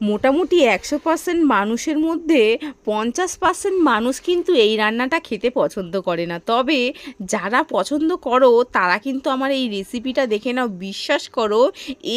মোটামুটি একশো পার্সেন্ট মানুষের মধ্যে পঞ্চাশ পার্সেন্ট মানুষ কিন্তু এই রান্নাটা খেতে পছন্দ করে না। তবে যারা পছন্দ করো, তারা কিন্তু আমার এই রেসিপিটা দেখে নাও, বিশ্বাস করো,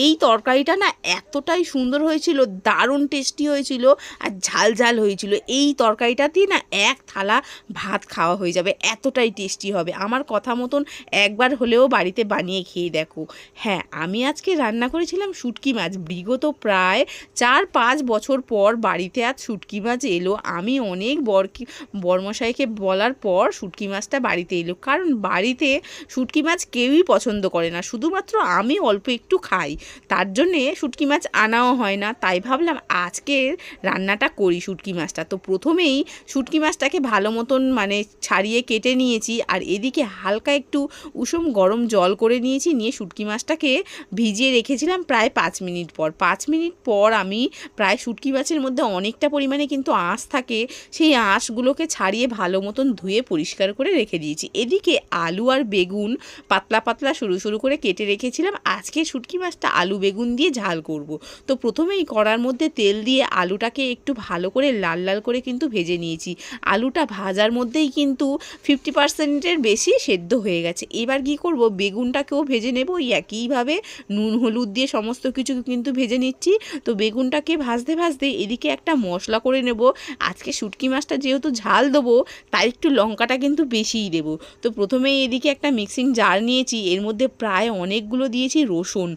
এই তরকারিটা না এতটাই সুন্দর হয়েছিল, দারুণ টেস্টি হয়েছিল আর ঝাল ঝাল হয়েছিল। এই তরকারিটা দিয়ে না এক থালা ভাত খাওয়া হয়ে যাবে, এতটাই টেস্টি হবে। আমার কথা মতন একবার হলেও বাড়িতে বানিয়ে খেয়ে দেখো। হ্যাঁ আমি আজকে রান্না করেছিলাম শুটকি মাছ, বিগত প্রায় চার পাঁচ বছর পর বাড়িতে আজ শুটকি মাছ এলো। আমি অনেক বরকি বরমশাইকে বলার পর শুটকি মাছটা বাড়িতে এলো। কারণ বাড়িতে শুটকি মাছ কেউই পছন্দ করে না। শুধুমাত্র আমি অল্প একটু খাই। তার জন্যে শুটকি মাছ আনাও হয় না। তাই ভাবলাম আজকের রান্নাটা করি শুটকি মাছটা। তো প্রথমেই শুটকি মাছটাকে ভালো মতন মানে ছাড়িয়ে কেটে নিয়েছি। আর এদিকে হালকা একটু উষুম গরম জল করে নিয়েছি। নিয়ে শুটকি মাছটাকে ভিজিয়ে রেখেছিলাম প্রায় পাঁচ মিনিট পর। পাঁচ মিনিট পর আমি প্রায় শুটকি মাছের মধ্যে অনেকটা পরিমাণে কিন্তু আঁশ থাকে, সেই আঁশগুলোকে ছাড়িয়ে ভালো মতন ধুয়ে পরিষ্কার করে রেখে দিয়েছি। এদিকে আলু আর বেগুন পাতলা পাতলা সরু সরু করে কেটে রেখেছিলাম। আজকে শুটকি মাছটা আলু বেগুন দিয়ে ঝাল করব। তো প্রথমেই কড়ার মধ্যে তেল দিয়ে আলুটাকে একটু ভালো করে লাল লাল করে কিন্তু ভেজে নিয়েছি। আলুটা ভাজার মধ্যেই কিন্তু ফিফটি পার্সেন্টের বেশি সেদ্ধ হয়ে গেছে। এবার কি করব? বেগুনটাকেও ভেজে নেব। ওই একইভাবে নুন, হলুদ দিয়ে সমস্ত কিছু কিন্তু ভেজে নিচ্ছি। তো বেগুনটাকে ভাজতে ভাজতে এদিকে একটা মশলা করে নেব। আজকে শুটকি মাছটা যেহেতু ঝাল দেবো, তাই একটু লঙ্কাটা কিন্তু বেশিই দেবো। তো প্রথমেই এদিকে একটা মিক্সিং জার নিয়েছি, এর মধ্যে প্রায় অনেকগুলো দিয়েছি রসুন।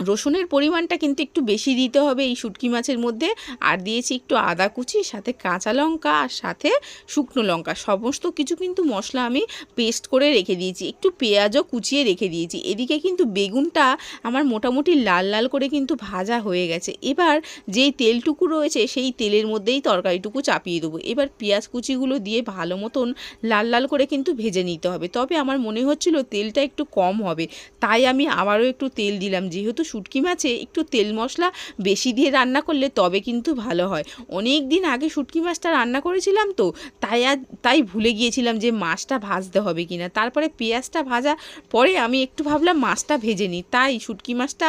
রসুনের পরিমাণটা কিন্তু একটু বেশি দিতে হবে এই শুটকি মাছের মধ্যে। আর দিয়েছি একটু আদা কুচি, সাথে কাঁচা লঙ্কা, আর সাথে শুকনো লঙ্কা। সমস্ত কিছু কিন্তু মশলা আমি পেস্ট করে রেখে দিয়েছি। একটু পেঁয়াজও কুচিয়ে রেখে দিয়েছি। এদিকে কিন্তু বেগুনটা আমার মোটামুটি লাল লাল করে কিন্তু ভাজা হয়ে গেছে। এবার যেই তেলটুকু রয়েছে সেই তেলের মধ্যেই তরকারিটুকু চাপিয়ে দেবো। এবার পেঁয়াজ কুচিগুলো দিয়ে ভালো মতন লাল লাল করে কিন্তু ভেজে নিতে হবে। তবে আমার মনে হচ্ছিল তেলটা একটু কম হবে। তাই আমি আবারও একটু তেল দিলাম। যেহেতু শুটকি মাছে একটু তেল মশলা বেশি দিয়ে রান্না করলে তবে কিন্তু ভালো হয়। অনেক দিন আগে শুটকি মাছটা রান্না করেছিলাম তো তাই আর, তাই ভুলে গিয়েছিলাম যে মাছটা ভাজতে হবে কিনা তারপরে পেঁয়াজটা ভাজা পরে আমি একটু ভাবলাম মাছটা ভেজে নিই। তাই শুটকি মাছটা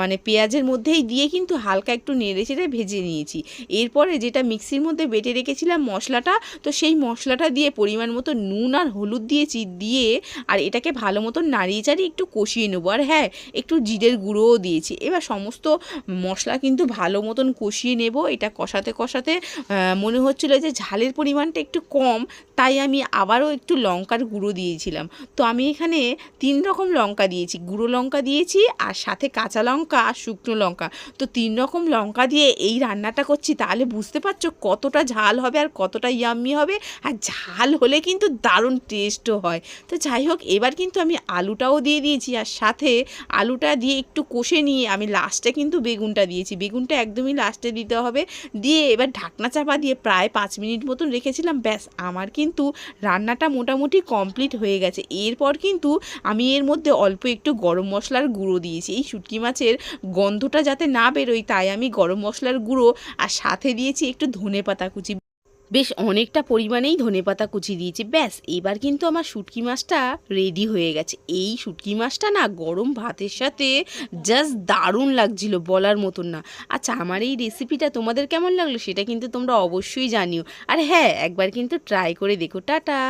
মানে পেঁয়াজের মধ্যেই দিয়ে কিন্তু হালকা একটু নেড়ে চেড়ে ভেজে নিয়েছি। এরপরে যেটা মিক্সির মধ্যে বেটে রেখেছিলাম মশলাটা, তো সেই মশলাটা দিয়ে পরিমাণ মতো নুন আর হলুদ দিয়েছি, দিয়ে আর এটাকে ভালো মতো নাড়িয়ে চাড়িয়ে একটু কষিয়ে নেব। আর হ্যাঁ একটু জিরের গুঁড়োও দিয়েছি। এবার সমস্ত মশলা কিন্তু ভালো মতন কষিয়ে নেব। এটা কষাতে কষাতে মনে হচ্ছিল যে ঝালের পরিমাণটা একটু কম, তাই আমি আবারও একটু লঙ্কার গুঁড়ো দিয়েছিলাম। তো আমি এখানে তিন রকম লঙ্কা দিয়েছি, গুঁড়ো লঙ্কা দিয়েছি আর সাথে কাঁচা লঙ্কা আর শুকনো লঙ্কা। তো তিন রকম লঙ্কা দিয়ে এই রান্নাটা করছি, তাহলে বুঝতে পারছ কতটা ঝাল হবে আর কতটা ইয়াম্মি হবে। আর ঝাল হলে কিন্তু দারুণ টেস্টও হয়। তো যাই হোক, এবার কিন্তু আমি আলুটাও দিয়ে দিয়েছি আর সাথে আলুটা দিয়ে একটু কষে নিয়ে আমি লাস্টে কিন্তু বেগুনটা দিয়েছি। বেগুনটা একদমই লাস্টে দিতে হবে। দিয়ে এবার ঢাকনা চাপা দিয়ে প্রায় পাঁচ মিনিট মতন রেখেছিলাম। ব্যাস, আমার কিন্তু রান্নাটা মোটামুটি কমপ্লিট হয়ে গেছে। এরপর কিন্তু আমি এর মধ্যে অল্প একটু গরম মশলার গুঁড়ো দিয়েছি। এই শুটকি মাছের গন্ধটা যাতে না বেরোয়, তাই আমি গরম মশলার গুঁড়ো আর সাথে দিয়েছি একটু ধনে পাতা কুচি। বেশ অনেকটা পরিমাণেই ধনে পাতা কুচি দিয়েছি, ব্যাস। এবার কিন্তু আমার শুটকি মাছটা রেডি হয়ে গেছে। এই শুটকি মাছটা না গরম ভাতের সাথে জাস্ট দারুণ লাগছিল বলার মতন না। আচ্ছা আমার এই রেসিপিটা তোমাদের কেমন লাগল সেটা কিন্তু তোমরা অবশ্যই জানিও। আর হ্যাঁ একবার কিন্তু ট্রাই করে দেখো। টাটা!